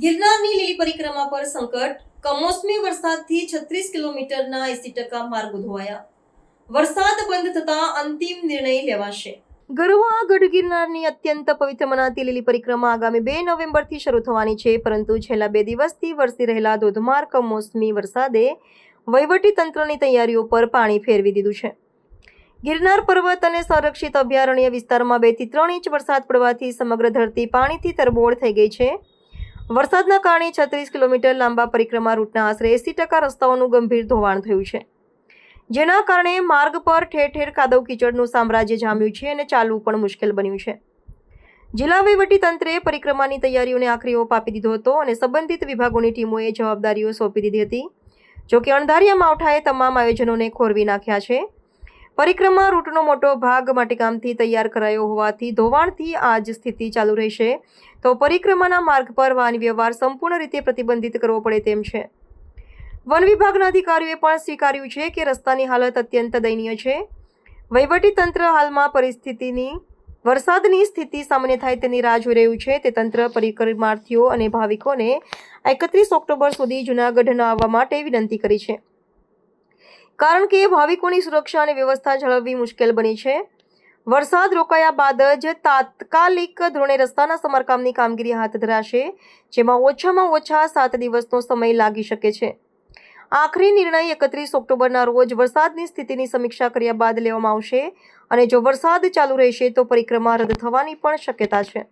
લીલી પરિક્રમા પર સંકટ. કમોસમી વરસાદથી છત્રીસ કિલોમીટરના એસી ટકા માર્ગો ધોવાયા વરસાદ બંધ થતા અંતિમ નિર્ણય લેવાશે. ગરવા ગઢ ગિરનારની અત્યંત પવિત્ર મનાતી લીલી પરિક્રમા આગામી બે નવેમ્બરથી શરૂ થવાની છે, પરંતુ છેલ્લા બે દિવસથી વરસી રહેલા ધોધમાર કમોસમી વરસાદે તંત્રની તૈયારીઓ પર પાણી ફેરવી દીધું છે. ગિરનાર પર્વત અને સંરક્ષિત અભયારણ્ય વિસ્તારમાં બેથી ત્રણ ઇંચ વરસાદ પડવાથી સમગ્ર ધરતી પાણીથી તરબોળ થઈ ગઈ છે. વરસાદના કારણે છત્રીસ કિલોમીટર લાંબા પરિક્રમા રૂટના આશરે એસી ટકા રસ્તાઓનું ગંભીર ધોવાણ થયું છે. જેના કારણે માર્ગ પર ઠેર ઠેર કાદવ કીચડનું સામ્રાજ્ય જામ્યું છે અને ચાલવું પણ મુશ્કેલ બન્યું છે. જિલ્લા તંત્રે પરિક્રમાની તૈયારીઓને આખરી ઓપ આપી દીધો હતો અને સંબંધિત વિભાગોની ટીમોએ જવાબદારીઓ સોંપી દીધી હતી. જોકે અણધાર્યા માવઠાએ તમામ આયોજનોને ખોરવી નાખ્યા છે. પરિક્રમા રૂટનો મોટો ભાગ માટીકામથી તૈયાર કરાયો હોવાથી ધોવાણથી આ જ સ્થિતિ ચાલુ રહેશે. તો પરિક્રમાના માર્ગ પર વાહન વ્યવહાર સંપૂર્ણ રીતે પ્રતિબંધિત કરવો પડે તેમ છે. વન વિભાગના અધિકારીઓએ પણ સ્વીકાર્યું છે કે રસ્તાની હાલત અત્યંત દયનીય છે. તંત્ર હાલમાં પરિસ્થિતિની, વરસાદની સ્થિતિ સામાન્ય થાય તેની રાહ જોઈ રહ્યું છે. તે તંત્ર પરિક્રમાર્થીઓ અને ભાવિકોને એકત્રીસ ઓક્ટોબર સુધી જૂનાગઢ ન આવવા માટે વિનંતી કરી છે. કારણ કે ભાવિકોની સુરક્ષા અને વ્યવસ્થા જાળવવી મુશ્કેલ બની છે. વરસાદ રોકાયા બાદ જ તાત્કાલિક ધોરણે રસ્તાના સમારકામની કામગીરી હાથ ધરાશે, જેમાં ઓછામાં ઓછા સાત દિવસનો સમય લાગી શકે છે. આખરી નિર્ણય એકત્રીસ ઓક્ટોબરના રોજ વરસાદની સ્થિતિની સમીક્ષા કર્યા બાદ લેવામાં આવશે અને જો વરસાદ ચાલુ રહેશે તો પરિક્રમા રદ થવાની પણ શક્યતા છે.